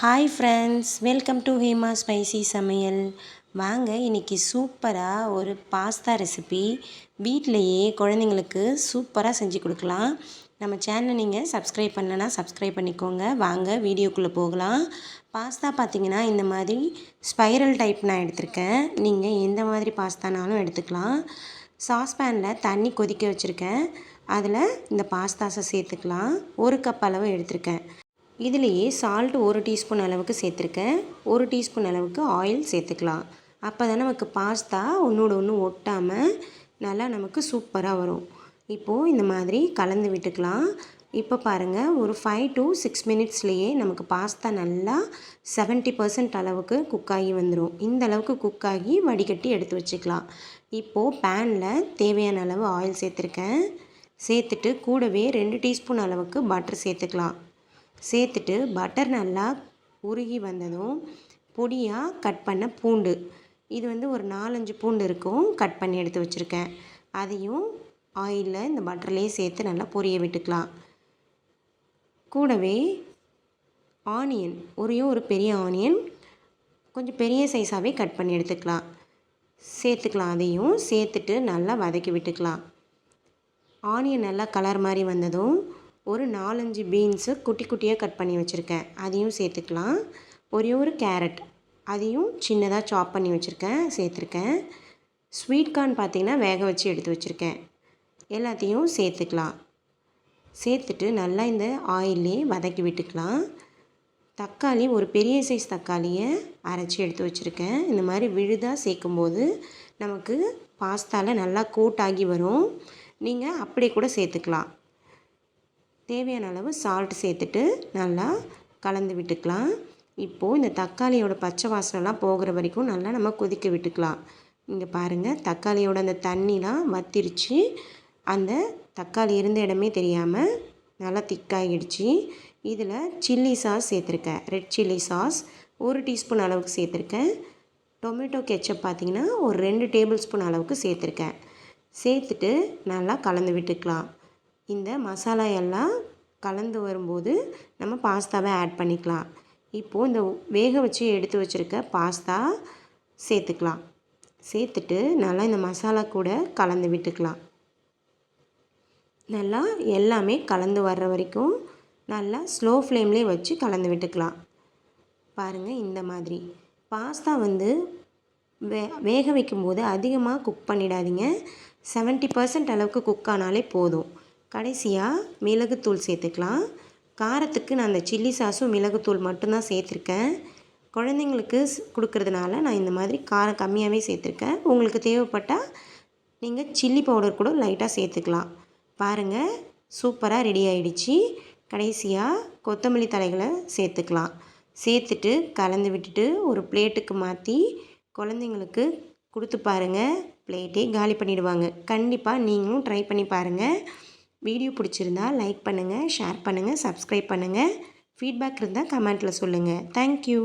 Hi friends welcome to Hema spicy சமையல் வாங்க இன்றைக்கி சூப்பராக ஒரு பாஸ்தா ரெசிபி வீட்டிலையே குழந்தைங்களுக்கு சூப்பராக செஞ்சு கொடுக்கலாம். நம்ம சேனலை நீங்கள் சப்ஸ்கிரைப் பண்ணனா சப்ஸ்கிரைப் பண்ணிக்கோங்க. வாங்க வீடியோக்குள்ளே போகலாம். பாஸ்தா பார்த்திங்கன்னா இந்த மாதிரி ஸ்பைரல் டைப் நான் எடுத்திருக்கேன். நீங்கள் எந்த மாதிரி பாஸ்தானாலும் எடுத்துக்கலாம். சாஸ்பேனில் தண்ணி கொதிக்க வச்சுருக்கேன். அதில் இந்த பாஸ்தாஸை சேர்த்துக்கலாம். ஒரு கப் அளவு எடுத்திருக்கேன். இதுலேயே சால்ட் ஒரு டீஸ்பூன் அளவுக்கு சேர்த்துருக்கேன். ஒரு டீஸ்பூன் அளவுக்கு ஆயில் சேர்த்துக்கலாம். அப்போ தான் நமக்கு பாஸ்தா ஒன்றோட ஒன்று ஒட்டாமல் நல்லா நமக்கு சூப்பராக வரும். இப்போது இந்த மாதிரி கலந்து விட்டுக்கலாம். இப்போ பாருங்கள் ஒரு ஃபைவ் டு சிக்ஸ் மினிட்ஸ்லேயே நமக்கு பாஸ்தா நல்லா செவன்ட்டி பர்சன்ட் அளவுக்கு குக் ஆகி வந்துடும் இந்த அளவுக்கு குக் ஆகி வடிகட்டி எடுத்து வச்சுக்கலாம். இப்போது பேனில் தேவையான அளவு ஆயில் சேர்த்துருக்கேன். சேர்த்துட்டு கூடவே ரெண்டு டீஸ்பூன் அளவுக்கு பட்டர் சேர்த்துக்கலாம். சேர்த்துட்டு பட்டர் நல்லா உருகி வந்ததும் பொடியாக கட் பண்ண பூண்டு. இது வந்து ஒரு நாலஞ்சு பூண்டு இருக்கும். கட் பண்ணி எடுத்து வச்சுருக்கேன். அதையும் ஆயிலில் இந்த பட்டர்லேயே சேர்த்து நல்லா பொரிய விட்டுக்கலாம். கூடவே ஆனியன் ஒரே ஒரு பெரிய ஆனியன் கொஞ்சம் பெரிய சைஸாகவே கட் பண்ணி எடுத்துக்கலாம். சேர்த்துக்கலாம் அதையும். சேர்த்துட்டு நல்லா வதக்கி விட்டுக்கலாம். ஆனியன் நல்லா கலர் மாதிரி வந்ததும் ஒரு நாலஞ்சு பீன்ஸு குட்டி குட்டியாக கட் பண்ணி வச்சுருக்கேன். அதையும் சேர்த்துக்கலாம். ஒரே ஒரு கேரட் அதையும் சின்னதாக சாப் பண்ணி வச்சுருக்கேன் சேர்த்துருக்கேன். ஸ்வீட் கார்ன் பார்த்திங்கன்னா வேக வச்சு எடுத்து வச்சுருக்கேன். எல்லாத்தையும் சேர்த்துக்கலாம். சேர்த்துட்டு நல்லா இந்த ஆயிலே வதக்கி விட்டுக்கலாம். தக்காளி ஒரு பெரிய சைஸ் தக்காளியை அரைச்சி எடுத்து வச்சுருக்கேன். இந்த மாதிரி விழுதாக சேர்க்கும்போது நமக்கு பாஸ்தாவில் நல்லா கூட்டாகி வரும். நீங்கள் அப்படியே கூட சேர்த்துக்கலாம். தேவையான அளவு சால்ட் சேர்த்துட்டு நல்லா கலந்து விட்டுக்கலாம். இப்போது இந்த தக்காளியோட பச்சை வாசனைலாம் போகிற வரைக்கும் நல்லா நம்ம கொதிக்க விட்டுக்கலாம். இங்கே பாருங்கள் தக்காளியோட அந்த தண்ணிலாம் வத்திருச்சு. அந்த தக்காளி இருந்த இடமே தெரியாமல் நல்லா திக்காகிடுச்சு இதில் சில்லி சாஸ் சேர்த்துருக்கேன். ரெட் சில்லி சாஸ் ஒரு டீஸ்பூன் அளவுக்கு சேர்த்துருக்கேன். டொமேட்டோ கெச்சப் பார்த்திங்கன்னா ஒரு ரெண்டு டேபிள் ஸ்பூன் அளவுக்கு சேர்த்துருக்கேன். சேர்த்துட்டு நல்லா கலந்து விட்டுக்கலாம். இந்த மசாலா எல்லாம் கலந்து வரும்போது நம்ம பாஸ்தாவை ஆட் பண்ணிக்கலாம். இப்போது இந்த வேக வச்சு எடுத்து வச்சுருக்க பாஸ்தா சேர்த்துக்கலாம். சேர்த்துட்டு நல்லா இந்த மசாலா கூட கலந்து விட்டுக்கலாம். நல்லா எல்லாமே கலந்து வர்ற வரைக்கும் நல்லா ஸ்லோ ஃப்ளேம்லேயே வச்சு கலந்து விட்டுக்கலாம். பாருங்கள் இந்த மாதிரி. பாஸ்தா வந்து வே வேக வைக்கும்போது அதிகமாக குக் பண்ணிடாதீங்க. செவன்ட்டி பர்சன்ட் அளவுக்கு குக் ஆனாலே போதும். கடைசியாக மிளகுத்தூள் சேர்த்துக்கலாம். காரத்துக்கு நான் அந்த சில்லி சாஸும் மிளகுத்தூள் மட்டும்தான் சேர்த்துருக்கேன். குழந்தைங்களுக்கு கொடுக்கறதுனால நான் இந்த மாதிரி காரம் கம்மியாகவே சேர்த்துருக்கேன். உங்களுக்கு தேவைப்பட்டால் நீங்கள் சில்லி பவுடர் கூட லைட்டாக சேர்த்துக்கலாம். பாருங்கள் சூப்பராக ரெடி ஆகிடுச்சி கடைசியாக கொத்தமல்லி தலைகளை சேர்த்துக்கலாம். சேர்த்துட்டு கலந்து விட்டுட்டு ஒரு பிளேட்டுக்கு மாற்றி குழந்தைங்களுக்கு கொடுத்து பாருங்கள் பிளேட்டே காலி பண்ணிவிடுவாங்க கண்டிப்பாக நீங்களும் ட்ரை பண்ணி பாருங்கள் வீடியோ பிடிச்சிருந்தா லைக் பண்ணுங்கள் ஷேர் பண்ணுங்கள் சப்ஸ்கிரைப் பண்ணுங்கள் ஃபீட்பேக் இருந்தால் கமெண்ட்டில் சொல்லுங்கள் தேங்க்யூ